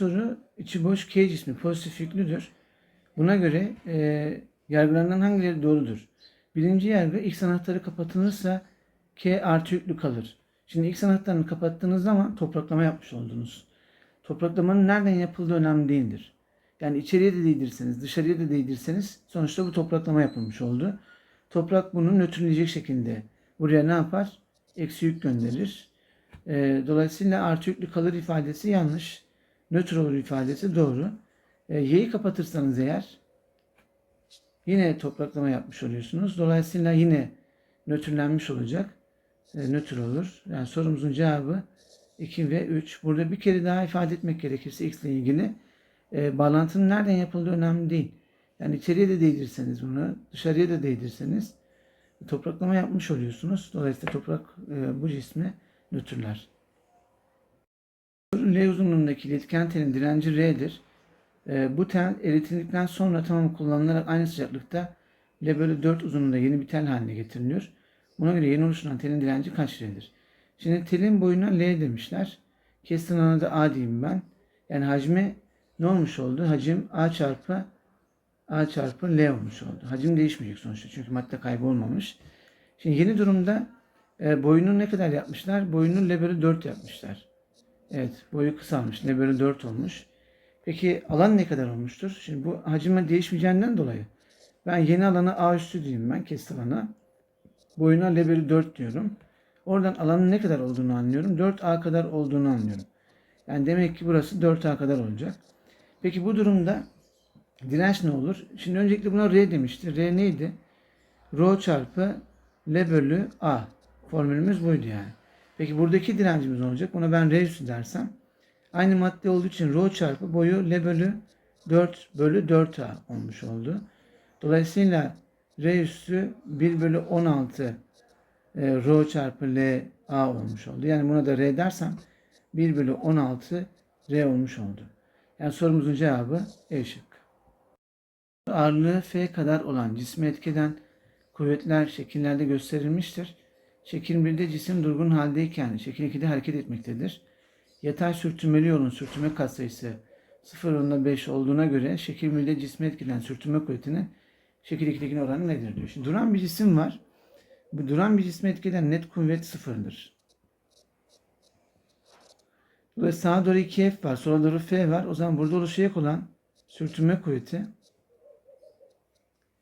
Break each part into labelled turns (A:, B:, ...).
A: soru içi boş K cismi pozitif yüklüdür. Buna göre e, yargılanan hangileri doğrudur? Birinci yargı X anahtarı kapatılırsa K artı yüklü kalır. Şimdi X anahtarını kapattığınız zaman topraklama yapmış oldunuz. Topraklamanın nereden yapıldığı önemli değildir. Yani içeriye de değdirseniz, dışarıya da değdirseniz sonuçta bu topraklama yapılmış oldu. Toprak bunu nötrleyecek şekilde buraya ne yapar? Eksi yük gönderir. E, dolayısıyla artı yüklü kalır ifadesi yanlış. Nötr olur ifadesi doğru. E, y'yi kapatırsanız eğer yine topraklama yapmış oluyorsunuz. Dolayısıyla yine nötrlenmiş olacak. E, nötr olur. Yani sorumuzun cevabı 2 ve 3. Burada bir kere daha ifade etmek gerekirse x ile ilgili e, bağlantının nereden yapıldığı önemli değil. Yani içeriye de değdirseniz bunu, dışarıya da değdirseniz topraklama yapmış oluyorsunuz. Dolayısıyla toprak e, bu cismi nötrler. L uzunluğundaki iletken telin direnci R'dir. E, bu tel eritildikten sonra tamamı kullanılarak aynı sıcaklıkta L bölü 4 uzunluğunda yeni bir tel haline getiriliyor. Buna göre yeni oluşturulan telin direnci kaç R'dir? Şimdi telin boyuna L demişler. Kestin alana da A diyeyim ben. Yani hacmi ne olmuş oldu? Hacim A çarpı A çarpı L olmuş oldu. Hacim değişmeyecek sonuçta çünkü madde kaybı olmamış. Şimdi yeni durumda e, boyunu ne kadar yapmışlar? Boyunu L bölü 4 yapmışlar. Evet boyu kısalmış. L bölü 4 olmuş. Peki alan ne kadar olmuştur? Şimdi bu hacime değişmeyeceğinden dolayı ben yeni alana A üstü diyeyim ben kesit alana. Boyuna L bölü 4 diyorum. Oradan alanın ne kadar olduğunu anlıyorum. 4A kadar olduğunu anlıyorum. Yani demek ki burası 4A kadar olacak. Peki bu durumda direnç ne olur? Şimdi öncelikle buna R demişti. R neydi? Rho çarpı L bölü A. Formülümüz buydu yani. Peki buradaki direncimiz olacak? Buna ben R üstü dersem. Aynı madde olduğu için rho çarpı boyu L bölü 4 bölü 4A olmuş oldu. Dolayısıyla R üstü 1 bölü 16 e, rho çarpı L A olmuş oldu. Yani buna da R dersem 1 bölü 16 R olmuş oldu. Yani sorumuzun cevabı E şıkkı. Ağırlığı F kadar olan cismi etkeden kuvvetler şekillerde gösterilmiştir. Şekil 1'de cisim durgun haldeyken şekil 2'de hareket etmektedir. Yatay sürtünmeli yolun sürtünme katsayısı 0.5 olduğuna göre şekil 1'de cismi etkilen sürtünme kuvvetinin şekil 2'deki oranı nedir diyor. Şimdi duran bir cisim var. Bu duran bir cismi etkilen net kuvvet sıfırdır. Ve sağa doğru 2F var, sola doğru F var. O zaman burada oluşacak olan sürtünme kuvveti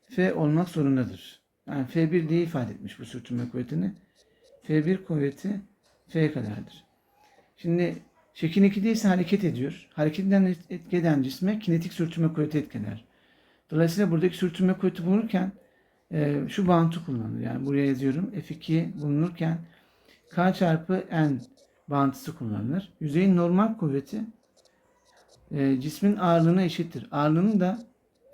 A: F olmak zorundadır. Yani F1 diye ifade etmiş bu sürtünme kuvvetini. F1 kuvveti F kadardır. Şimdi şekil 2'de ise hareket ediyor. Hareketten etki eden cisme kinetik sürtünme kuvveti etkiler. Dolayısıyla buradaki sürtünme kuvveti bulunurken e, şu bağıntı kullanılır. Yani buraya yazıyorum. F2 bulunurken K çarpı N bağıntısı kullanılır. Yüzeyin normal kuvveti e, cismin ağırlığına eşittir. Ağırlığının da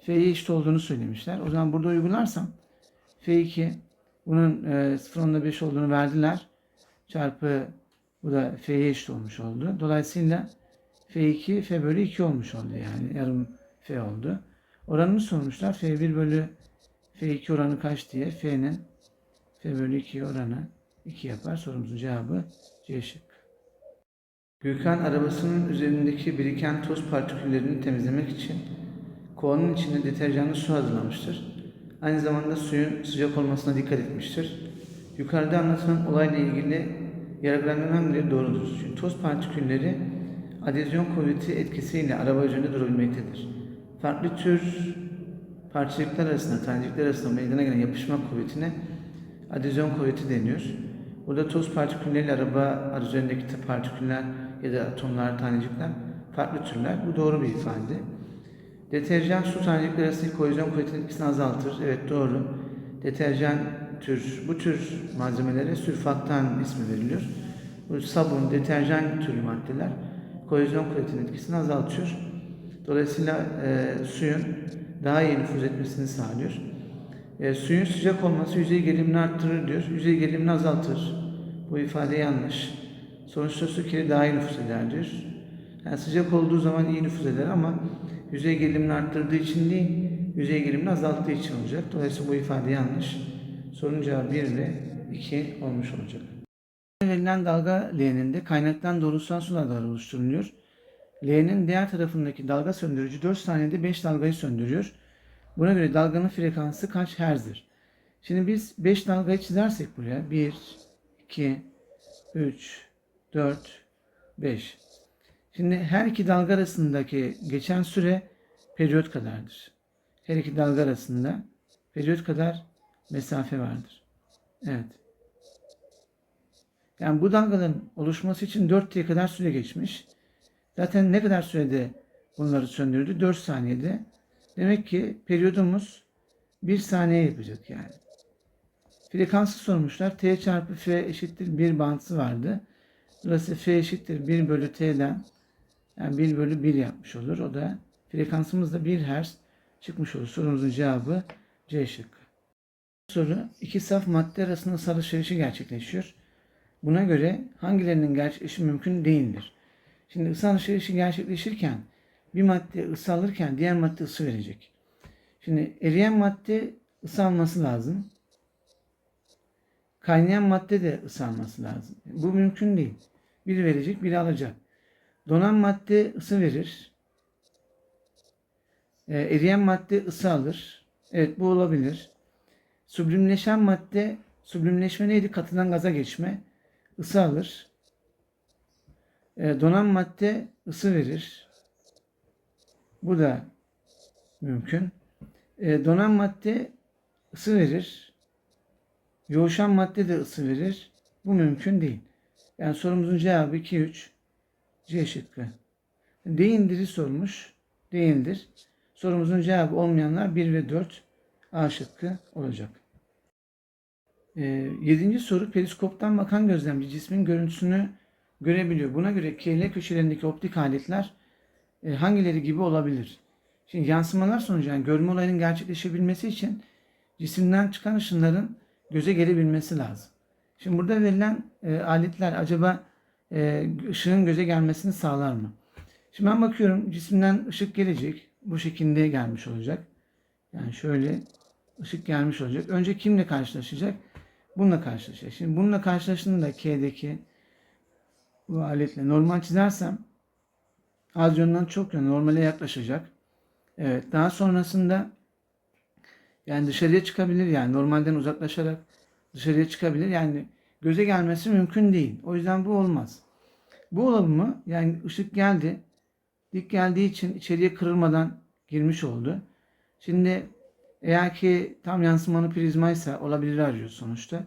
A: F'ye eşit olduğunu söylemişler. O zaman burada uygularsam F2 bunun e, 0.5 olduğunu verdiler. Çarpı bu da F'ye eşit olmuş oldu. Dolayısıyla F2 F bölü 2 olmuş oldu yani. Yarım F oldu. Oranını sormuşlar. F1 bölü F2 oranı kaç diye. F'nin F bölü 2 oranı 2 yapar. Sorumuzun cevabı C şık. Gürkan arabasının üzerindeki biriken toz partiküllerini temizlemek için kovanın içine deterjanlı su hazırlamıştır. Aynı zamanda suyun sıcak olmasına dikkat etmiştir. Yukarıda anlatılan olayla ilgili yargılanan hangileri doğrudur? Çünkü toz partikülleri adezyon kuvveti etkisiyle araba üzerinde durabilmektedir. Farklı tür parçacıklar arasında, tanecikler arasında meydana gelen yapışma kuvvetine adezyon kuvveti deniyor. Burada toz partikülleriyle araba üzerindeki partiküller ya da atomlar, tanecikler farklı türler. Bu doğru bir ifade. Deterjan su tanecikleri arasındaki kohezyon kuvvetinin etkisini azaltır. Evet doğru. Deterjan tür, bu tür malzemelere sülfattan ismi veriliyor. Bu sabun, deterjan türü maddeler kohezyon kuvvetinin etkisini azaltıyor. Dolayısıyla e, suyun daha iyi nüfuz etmesini sağlıyor. E, suyun sıcak olması yüzey gerilimini arttırır diyor. Yüzey gerilimini azaltır. Bu ifade yanlış. Sonuçta su kiri daha iyi nüfuz eder diyor. Yani sıcak olduğu zaman iyi nüfuz eder ama yüzey gerilimini arttırdığı için değil, yüzey gerilimini azalttığı için olacak. Dolayısıyla bu ifade yanlış. Sorunun cevabı 1 ve 2 olmuş olacak. Verilen dalga leğeninde kaynaktan doğrultusal su oluşturuluyor. L'nin diğer tarafındaki dalga söndürücü 4 saniyede 5 dalgayı söndürüyor. Buna göre dalganın frekansı kaç Hz'dir? Şimdi biz 5 dalgayı çizersek buraya 1, 2, 3, 4, 5. Şimdi her iki dalga arasındaki geçen süre periyot kadardır. Her iki dalga arasında periyot kadar mesafe vardır. Evet. Yani bu dalgaların oluşması için 4T kadar süre geçmiş. Zaten ne kadar sürede bunları söndürdü? 4 saniyede. Demek ki periyodumuz 1 saniye yapacak yani. Frekansı sormuşlar. T çarpı F eşittir 1 bantısı vardı. Burası F eşittir 1 bölü T'den yani 1 bölü 1 yapmış olur. O da frekansımız da 1 Hz çıkmış olur. Sorumuzun cevabı C şıkkı. Soru iki saf madde arasında ısı alışverişi gerçekleşiyor. Buna göre hangilerinin gerçekleşi mümkün değildir? Şimdi ısı alışverişi gerçekleşirken bir madde ısı alırken diğer madde ısı verecek. Şimdi eriyen madde ısı alması lazım. Kaynayan madde de ısı alması lazım. Bu mümkün değil. Biri verecek, biri alacak. Donan madde ısı verir. E, eriyen madde ısı alır. Evet bu olabilir. Sublimleşen madde, sublimleşme neydi? Katıdan gaza geçme. Isı alır. E, donan madde ısı verir. Bu da mümkün. E, donan madde ısı verir. Yoğuşan madde de ısı verir. Bu mümkün değil. Yani sorumuzun cevabı 2, 3. C şıkkı. Değildir'i sormuş. Değildir. Sorumuzun cevabı olmayanlar 1 ve 4 A şıkkı olacak. Ee, yedinci soru periskoptan bakan gözlemci cismin görüntüsünü görebiliyor. Buna göre KL köşelerindeki optik aletler e, hangileri gibi olabilir? Şimdi yansımalar sonucu yani görme olayının gerçekleşebilmesi için cisimden çıkan ışınların göze gelebilmesi lazım. Şimdi burada verilen e, aletler acaba e, ışığın göze gelmesini sağlar mı? Şimdi ben bakıyorum cisimden ışık gelecek. Bu şekilde gelmiş olacak. Yani şöyle ışık gelmiş olacak. Önce kimle karşılaşacak? Bununla karşılaşacak. Şimdi bununla karşılaştığında K'deki bu aletle normal çizersem az yönden çok yön normale yaklaşacak. Evet. Daha sonrasında yani dışarıya çıkabilir yani normalden uzaklaşarak dışarıya çıkabilir. Yani göze gelmesi mümkün değil. O yüzden bu olmaz. Bu mu? Yani ışık geldi. Dik geldiği için içeriye kırılmadan girmiş oldu. Şimdi eğer ki tam yansımanı prizmaysa olabilir arıyor sonuçta.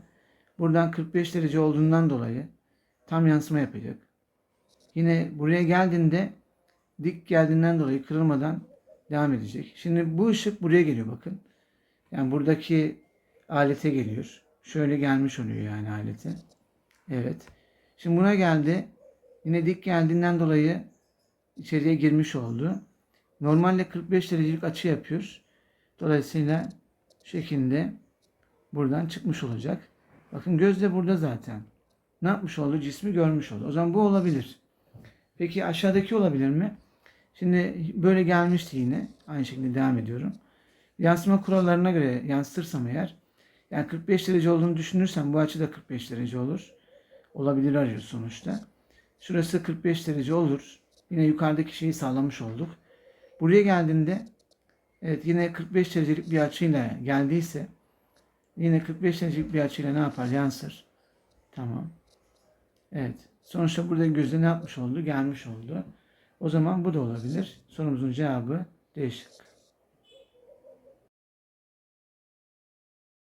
A: Buradan 45 derece olduğundan dolayı tam yansıma yapacak. Yine buraya geldiğinde dik geldiğinden dolayı kırılmadan devam edecek. Şimdi bu ışık buraya geliyor bakın. Yani buradaki alete geliyor. Şöyle gelmiş oluyor yani alete. Evet. Şimdi buna geldi. Yine dik geldiğinden dolayı içeriye girmiş oldu. Normalde 45 derecelik açı yapıyor. Dolayısıyla şekilde buradan çıkmış olacak. Bakın göz de burada zaten. Ne yapmış oldu? Cismi görmüş oldu. O zaman bu olabilir. Peki aşağıdaki olabilir mi? Şimdi böyle gelmişti yine. Aynı şekilde devam ediyorum. Yansıma kurallarına göre yansıtırsam eğer yani 45 derece olduğunu düşünürsem bu açı da 45 derece olur. Olabilir arıyor sonuçta. Şurası 45 derece olur. Yine yukarıdaki şeyi sağlamış olduk. Buraya geldiğinde evet yine 45 derecelik bir açıyla geldiyse yine 45 derecelik bir açıyla ne yapar? Yansır. Tamam. Evet. Sonuçta burada gözde ne yapmış oldu? Gelmiş oldu. O zaman bu da olabilir. Sorumuzun cevabı D şıkkı.